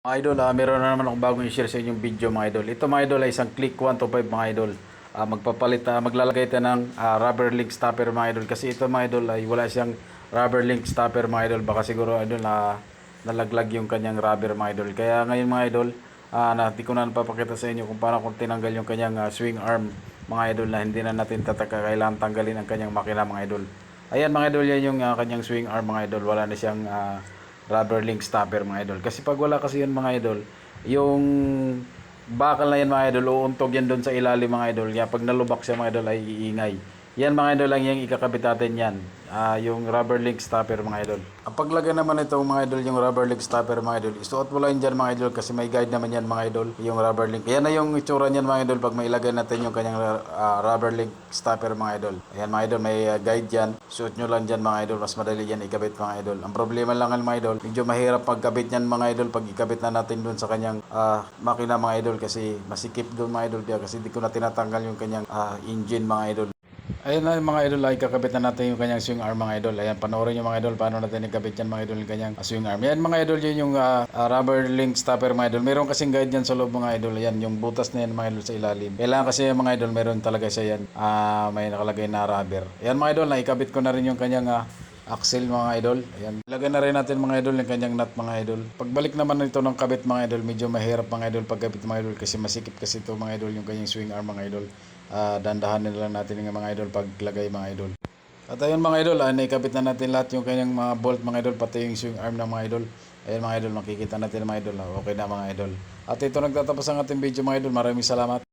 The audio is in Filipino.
Mga idol, ah, meron na naman akong bagong i-share sa inyong video mga idol. Ito mga idol ay isang click 125 mga idol. Ah, magpapalit, ah, maglalagay tayo ng ah, rubber link stopper mga idol. Kasi ito mga idol ay wala siyang rubber link stopper mga idol. Baka siguro idol na nalaglag yung kanyang rubber mga idol. Kaya ngayon mga idol, ah, na, di ko na napapakita sa inyo kung paano kung tinanggal yung kanyang ah, swing arm mga idol na hindi na natin tataka kailangan tanggalin ang kanyang makina mga idol. Ayan mga idol, yan yung ah, kanyang swing arm mga idol. Wala na siyang ah, rubber link stopper mga idol. Kasi pag wala kasi yun mga idol, yung bakal na yan mga idol, uuntog yan doon sa ilalim mga idol. Kaya pag nalubak siya mga idol ay iingay. Yan mga idol lang yung ikakabit natin yan. Ah, yung rubber link stopper mga idol. Ang paglagay naman ito mga idol, yung rubber link stopper mga idol, isuot mo lang dyan mga idol kasi may guide naman yan mga idol, yung rubber link. Yan na yung itsura niyan mga idol pag mailagay natin yung kanyang ah, rubber link stopper mga idol. Ayan mga idol, may ah, guide yan. Suot nyo lang dyan mga idol, mas madali yan ikabit mga idol. Ang problema lang yan, mga idol, medyo mahirap pagkabit niyan mga idol pag ikabit na natin doon sa kanyang ah, makina mga idol kasi masikip doon mga idol kasi di ko na tinatanggal yung kanyang ah, engine mga idol. Ayun na mga idol, ay kakabit na natin yung kanyang swing arm mga idol. Ayan, panoorin yung mga idol paano natin ikabit yan mga idol yung kanyang ah, swing arm. Yan mga idol, yun yung ah, rubber link stopper mga idol. Meron kasing guide yan sa loob mga idol. Ayan, yung butas na yan mga idol sa ilalim. Kailangan kasi yung mga idol, meron talaga siya yan. ah, may nakalagay na rubber. Ayan mga idol, naikabit ko na rin yung kanyang ah, axle mga idol. Ayan. Ilagay na rin natin mga idol yung kanyang nut mga idol. Pagbalik naman nito ng kabit mga idol, medyo mahirap mga idol pagkabit mga idol kasi masikip kasi ito mga idol yung kanyang swing arm mga idol. Ah, dandahanin na lang natin yung mga idol paglagay mga idol. At ayun mga idol, ah, naikabit na natin lahat yung kanyang mga bolt mga idol, pati yung swing arm ng mga idol. Ayun mga idol, makikita natin mga idol. ah, Okay na mga idol. At ito nagtatapos ang ating video mga idol. Maraming salamat.